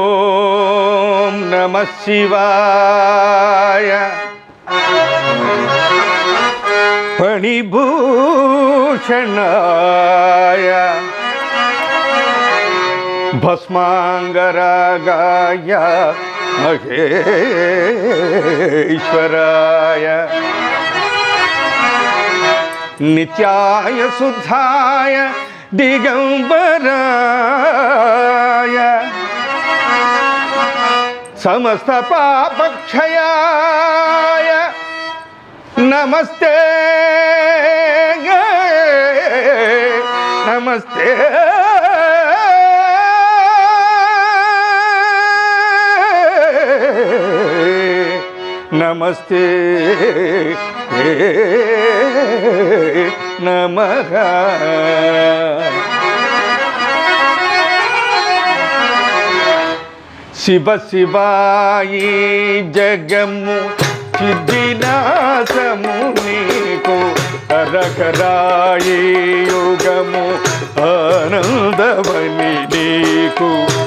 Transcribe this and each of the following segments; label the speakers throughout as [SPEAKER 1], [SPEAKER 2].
[SPEAKER 1] ఓం నమ శివాయ. ఫణిభూషణాయ భస్మాంగరాగాయ మహే ఈశ్వరాయ నిత్యాయ శుద్ధాయ దిగంబరాయ సమస్త పాపక్షయాయ నమస్తే నమస్తే నమస్తే. నమ. శివ శివాయి జగము సిద్ధినాశము నీకు. హరహరాయి యుగము ఆనందమని నీకు.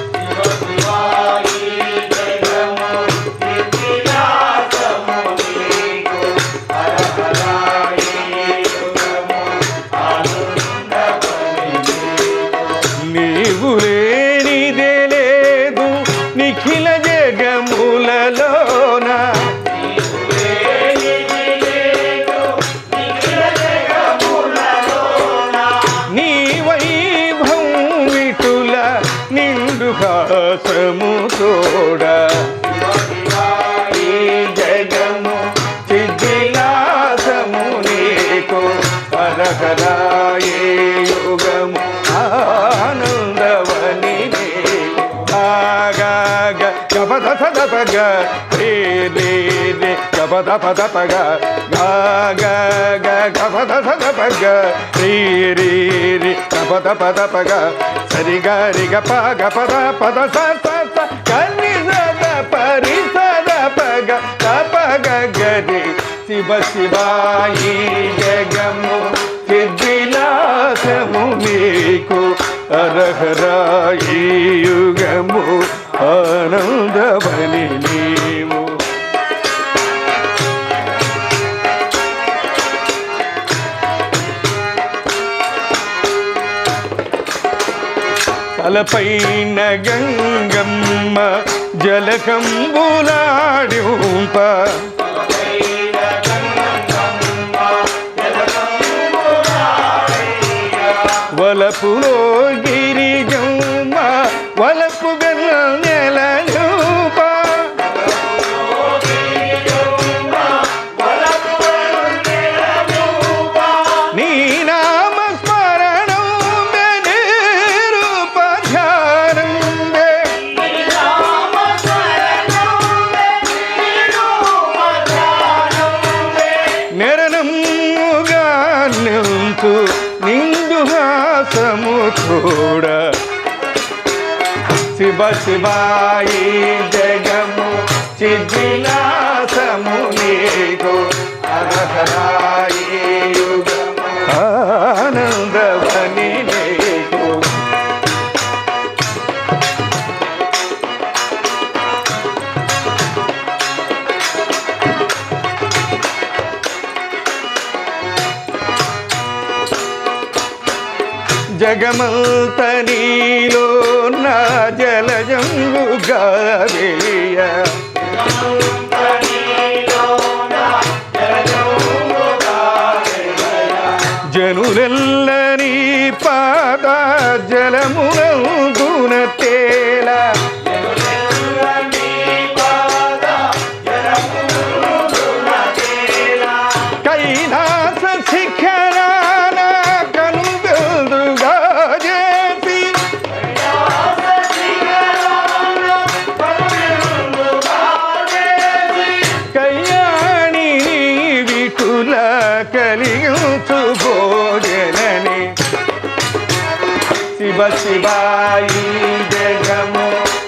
[SPEAKER 1] నిండు హాసము తోడ జగము చిజిలాసము నీకు. పరహరాయే యుగము ఆనందవని ఆగాగ గపద పదపగ రే గపద పదపగ గాగ గపద పదపగ రే రే రే గపద పదపగ సరి గరి గప పగ పద పద స స కని సద పరి సద పగ పగ గరి శివ శివాయి జగము సిద్ధిలాసము మీకు. అరహరాయి యుగము తలపైన గంగమ్మ జలకంబులాడింప. వలపులో నింపు నిండు హాసము చూడ శివ శివాయి జగము చిద్విలాసము నీకు. అరహరాయి యుగము ఆనందవని నీకు. జగమంత నీలో నా జలజంగుగా వేయ జనులెల్ల పాద జలమునందున తేల. కైలాస శిఖర కలియుచు భోజనని శివ శివాయి జగము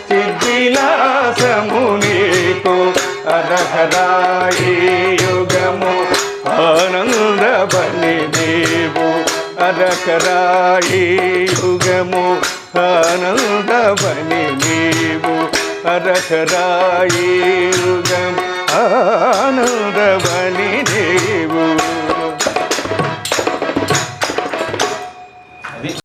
[SPEAKER 1] సిద్ధిలాసము నీకు. అరహరాయి యుగము ఆనంద బలి దేవు అరకరాయి యుగము ఆనంద బలి దేవు అరకరాయి యుగము ఆనంద బలి దేవు